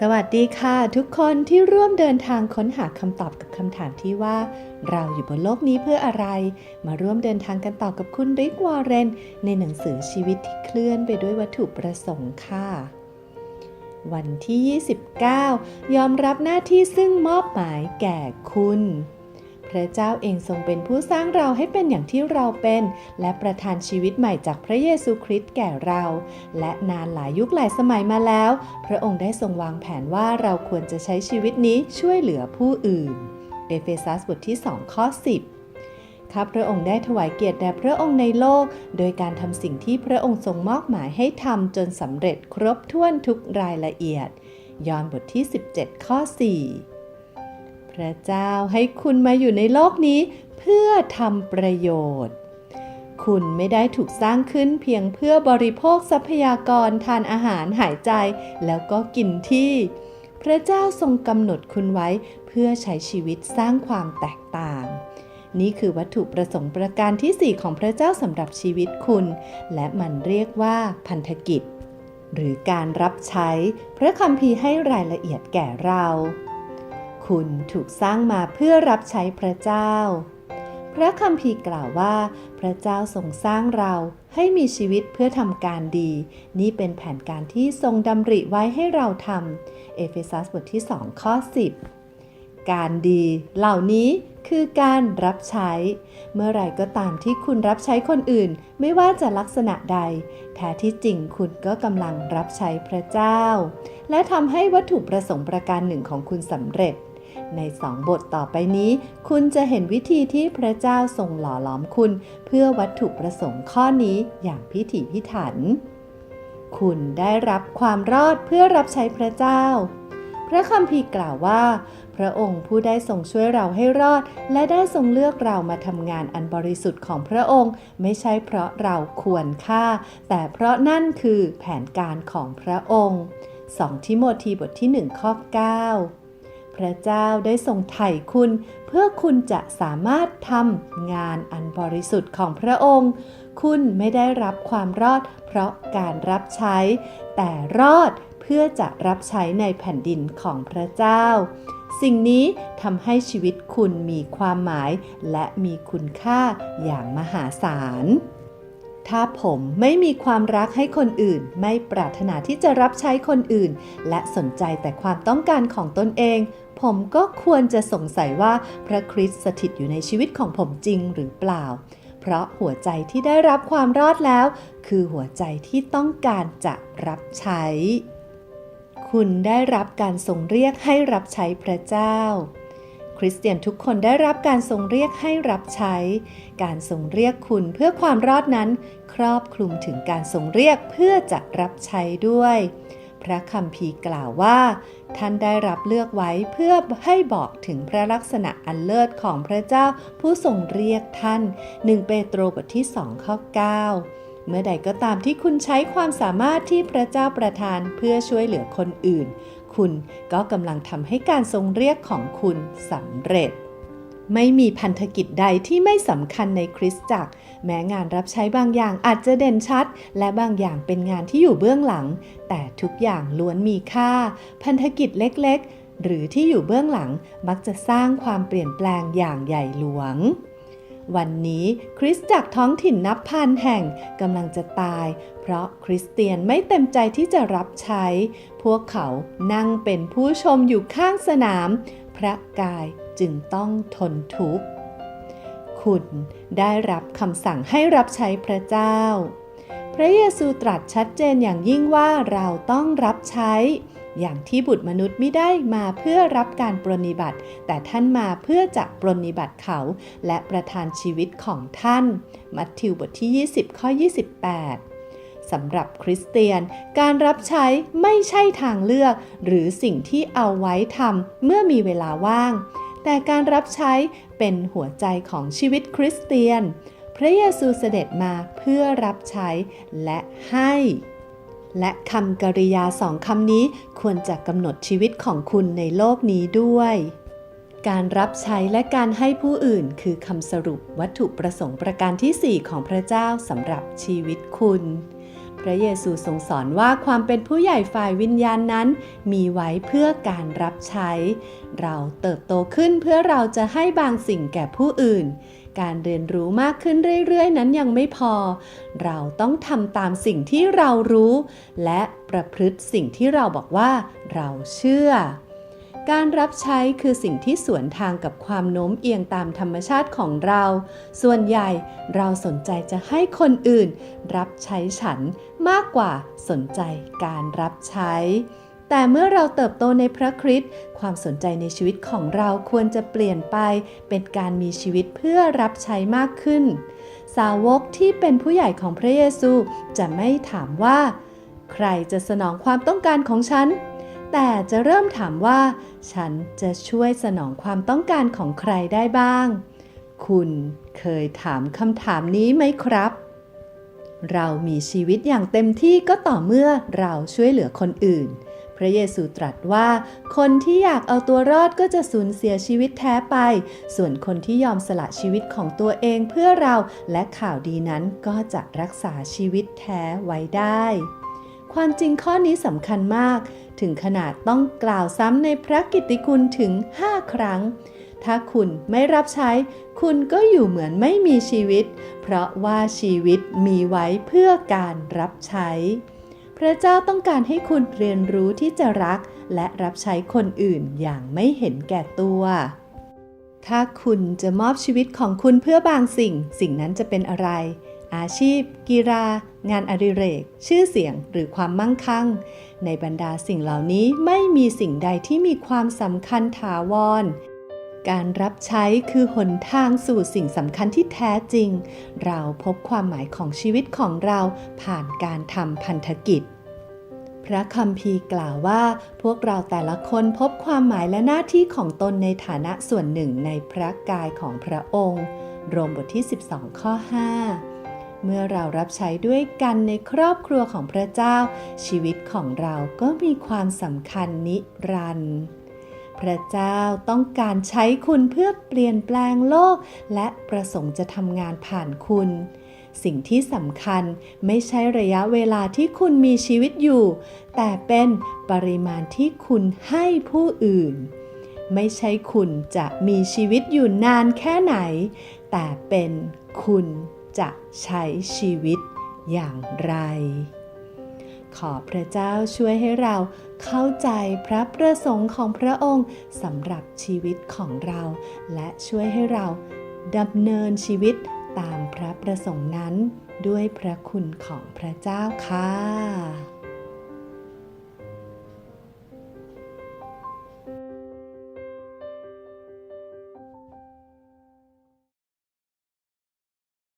สวัสดีค่ะ ทุกคนที่ร่วมเดินทางค้นหาคำตอบกับคำถามที่ว่า เราอยู่บนโลกนี้เพื่ออะไร มาร่วมเดินทางกันต่อกับคุณริกวอร์เรน ในหนังสือชีวิตที่เคลื่อนไปด้วยวัตถุประสงค์ค่ะ วันที่ 29 ยอมรับหน้าที่ซึ่งมอบหมายแก่คุณ ระเจ้าเองทรงเป็นผู้สร้างเราให้เป็นอย่างที่เราเป็น และประทานชีวิตใหม่จากพระเยซูคริสต์แก่เรา และนานหลายยุคหลายสมัยมาแล้ว พระองค์ได้ทรงวางแผนว่าเราควรจะใช้ชีวิตนี้ช่วยเหลือผู้อื่น เอเฟซัสบทที่ 2 ข้อ 10ข้าพระองค์ได้ถวายเกียรติแด่พระองค์ในโลก โดยการทำสิ่งที่พระองค์ทรงมอบหมายให้ทำจนสำเร็จครบถ้วนทุกรายละเอียด ยอห์นบทที่ 17 ข้อ 4 พระเจ้าให้คุณมาอยู่ในโลกนี้เพื่อทำประโยชน์ คุณไม่ได้ถูกสร้างขึ้นเพียงเพื่อบริโภคทรัพยากรทานอาหารหายใจแล้วก็กินที่ พระเจ้าทรงกำหนดคุณไว้เพื่อใช้ชีวิตสร้างความแตกต่างนี่คือวัตถุประสงค์ประการที่ 4 ของพระเจ้าสำหรับชีวิตคุณ และมันเรียกว่าพันธกิจ หรือการรับใช้ พระคัมภีร์ให้รายละเอียดแก่เรา คุณถูกสร้างมาเพื่อรับใช้พระเจ้า พระคัมภีร์กล่าวว่า พระเจ้าทรงสร้างเราให้มีชีวิตเพื่อทำการดี นี่เป็นแผนการที่ทรงดำริไว้ให้เราทำเอเฟซัสบทที่ 2 ข้อ 10 การดีเหล่านี้คือการรับใช้ เมื่อไรก็ตามที่คุณรับใช้คนอื่น ไม่ว่าจะลักษณะใด แท้ที่จริงคุณก็กำลังรับใช้พระเจ้า และทำให้วัตถุประสงค์ประการหนึ่งของคุณสำเร็จ ในสองบทต่อไปนี้ คุณจะเห็นวิธีที่พระเจ้าทรงหล่อหลอมคุณ เพื่อวัตถุประสงค์ข้อนี้อย่างพิถีพิถัน คุณได้รับความรอดเพื่อรับใช้พระเจ้า พระคัมภีร์กล่าวว่า พระองค์ผู้ได้ทรงช่วยเราให้รอด และได้ทรงเลือกเรามาทำงานอันบริสุทธิ์ของพระองค์ ไม่ใช่เพราะเราควรค่า แต่เพราะนั่นคือแผนการของพระองค์ 2 ทิโมธีบทที่ 1 ข้อ 9 พระเจ้าได้ทรงไถ่คุณ เพื่อคุณจะสามารถทำงานอันบริสุทธิ์ของพระองค์ คุณไม่ได้รับความรอดเพราะการรับใช้ แต่รอดเพื่อจะรับใช้ในแผ่นดินของพระเจ้า สิ่งนี้ทำให้ชีวิตคุณมีความหมายและมีคุณค่าอย่างมหาศาลถ้าผมไม่มีความรักให้คนอื่น ไม่ปรารถนาที่จะรับใช้คนอื่น และสนใจแต่ความต้องการของตนเอง ผมก็ควรจะสงสัยว่าพระคริสต์สถิตอยู่ในชีวิตของผมจริงหรือเปล่า เพราะหัวใจที่ได้รับความรอดแล้ว คือหัวใจที่ต้องการจะรับใช้ คุณได้รับการทรงเรียกให้รับใช้พระเจ้าคริสเตียนทุกคนได้รับการทรงเรียกให้รับใช้ การทรงเรียกคุณเพื่อความรอดนั้น ครอบคลุมถึงการทรงเรียกเพื่อจะรับใช้ด้วย พระคัมภีร์กล่าวว่า ท่านได้รับเลือกไว้เพื่อให้บอกถึงพระลักษณะอันเลิศของพระเจ้าผู้ทรงเรียกท่าน 1 เปโตรบทที่2ข้อ9เมื่อใดก็ตามที่คุณใช้ความสามารถที่พระเจ้าประทานเพื่อช่วยเหลือคนอื่น คุณก็กำลังทำให้การทรงเรียกของคุณสำเร็จ ไม่มีพันธกิจใดที่ไม่สำคัญในคริสตจักร แม้งานรับใช้บางอย่างอาจจะเด่นชัด และบางอย่างเป็นงานที่อยู่เบื้องหลัง แต่ทุกอย่างล้วนมีค่า พันธกิจเล็กๆ หรือที่อยู่เบื้องหลังมักจะสร้างความเปลี่ยนแปลงอย่างใหญ่หลวง วันนี้คริสตจักรท้องถิ่นนับพันแห่งกำลังจะตาย เพราะคริสเตียนไม่เต็มใจที่จะรับใช้ พวกเขานั่งเป็นผู้ชมอยู่ข้างสนาม พระกายจึงต้องทนทุกข์ คุณได้รับคำสั่งให้รับใช้พระเจ้า พระเยซูตรัสชัดเจนอย่างยิ่งว่าเราต้องรับใช้ อย่างที่บุตรมนุษย์ไม่ได้มาเพื่อรับการปรนิบัติ แต่ท่านมาเพื่อจะปรนนิบัติเขา และประทานชีวิตของท่าน มัทธิวบทที่ 20 ข้อ 28 สำหรับคริสเตียน การรับใช้ไม่ใช่ทางเลือก หรือสิ่งที่เอาไว้ทำเมื่อมีเวลาว่าง แต่การรับใช้เป็นหัวใจของชีวิตคริสเตียน พระเยซูเสด็จมาเพื่อรับใช้และให้ และคำกริยาสองคำนี้ควรจะกำหนดชีวิตของคุณในโลกนี้ด้วยการรับใช้และการให้ผู้อื่นคือคำสรุปวัตถุประสงค์ประการที่ 4 ของพระเจ้าสำหรับชีวิตคุณ ระเยซูทรงสอนว่าความเป็นผู้ใหญ่ฝ่ายวิญญาณนั้น มีไว้เพื่อการรับใช้ เราเติบโตขึ้นเพื่อเราจะให้บางสิ่งแก่ผู้อื่น การเรียนรู้มากขึ้นเรื่อยๆ นั้นยังไม่พอ เราต้องทำตามสิ่งที่เรารู้ และประพฤติสิ่งที่เราบอกว่าเราเชื่อการรับใช้คือสิ่งที่สวนทางกับความโน้มเอียงตามธรรมชาติของเรา ส่วนใหญ่เราสนใจจะให้คนอื่น รับใช้ฉัน มากกว่าสนใจการรับใช้ แต่เมื่อเราเติบโตในพระคริสต์ความสนใจในชีวิตของเราควรจะเปลี่ยนไป เป็นการมีชีวิตเพื่อรับใช้มากขึ้น สาวกที่เป็นผู้ใหญ่ของพระเยซูจะไม่ถามว่า ใครจะสนองความต้องการของฉัน แต่จะเริ่มถามว่า ฉันจะช่วยสนองความต้องการของใครได้บ้าง คุณเคยถามคำถามนี้ไหมครับ เรามีชีวิตอย่างเต็มที่ก็ต่อเมื่อเราช่วยเหลือคนอื่น พระเยซูตรัสว่า คนที่อยากเอาตัวรอดก็จะสูญเสียชีวิตแท้ไป ส่วนคนที่ยอมสละชีวิตของตัวเองเพื่อเราและข่าวดีนั้นก็จะรักษาชีวิตแท้ไว้ได้ ความจริงข้อนี้สำคัญมาก ถึงขนาดต้องกล่าวซ้ำในพระกิตติคุณถึง 5 ครั้ง ถ้าคุณไม่รับใช้ คุณก็อยู่เหมือนไม่มีชีวิต เพราะว่าชีวิตมีไว้เพื่อการรับใช้ พระเจ้าต้องการให้คุณเรียนรู้ที่จะรัก และรับใช้คนอื่นอย่างไม่เห็นแก่ตัว ถ้าคุณจะมอบชีวิตของคุณเพื่อบางสิ่ง สิ่งนั้นจะเป็นอะไรอาชีพ กีฬา งานอดิเรก ชื่อเสียง หรือความมั่งคั่ง ในบรรดาสิ่งเหล่านี้ไม่มีสิ่งใดที่มีความสำคัญถาวร การรับใช้คือหนทางสู่สิ่งสำคัญที่แท้จริง เราพบความหมายของชีวิตของเราผ่านการทำพันธกิจ พระคัมภีร์กล่าวว่า พวกเราแต่ละคนพบความหมายและหน้าที่ของตนในฐานะส่วนหนึ่งในพระกายของพระองค์โรมบทที่ 12 ข้อ 5เมื่อเรารับใช้ด้วยกันในครอบครัวของพระเจ้า ชีวิตของเราก็มีความสำคัญนิรันดร์ พระเจ้าต้องการใช้คุณเพื่อเปลี่ยนแปลงโลก และประสงค์จะทำงานผ่านคุณ สิ่งที่สำคัญไม่ใช่ระยะเวลาที่คุณมีชีวิตอยู่ แต่เป็นปริมาณที่คุณให้ผู้อื่น ไม่ใช่คุณจะมีชีวิตอยู่นานแค่ไหน แต่เป็นคุณจะใช้ชีวิตอย่างไร ขอพระเจ้าช่วยให้เราเข้าใจพระประสงค์ของพระองค์สำหรับชีวิตของเรา และช่วยให้เราดำเนินชีวิตตามพระประสงค์นั้น ด้วยพระคุณของพระเจ้าค่ะ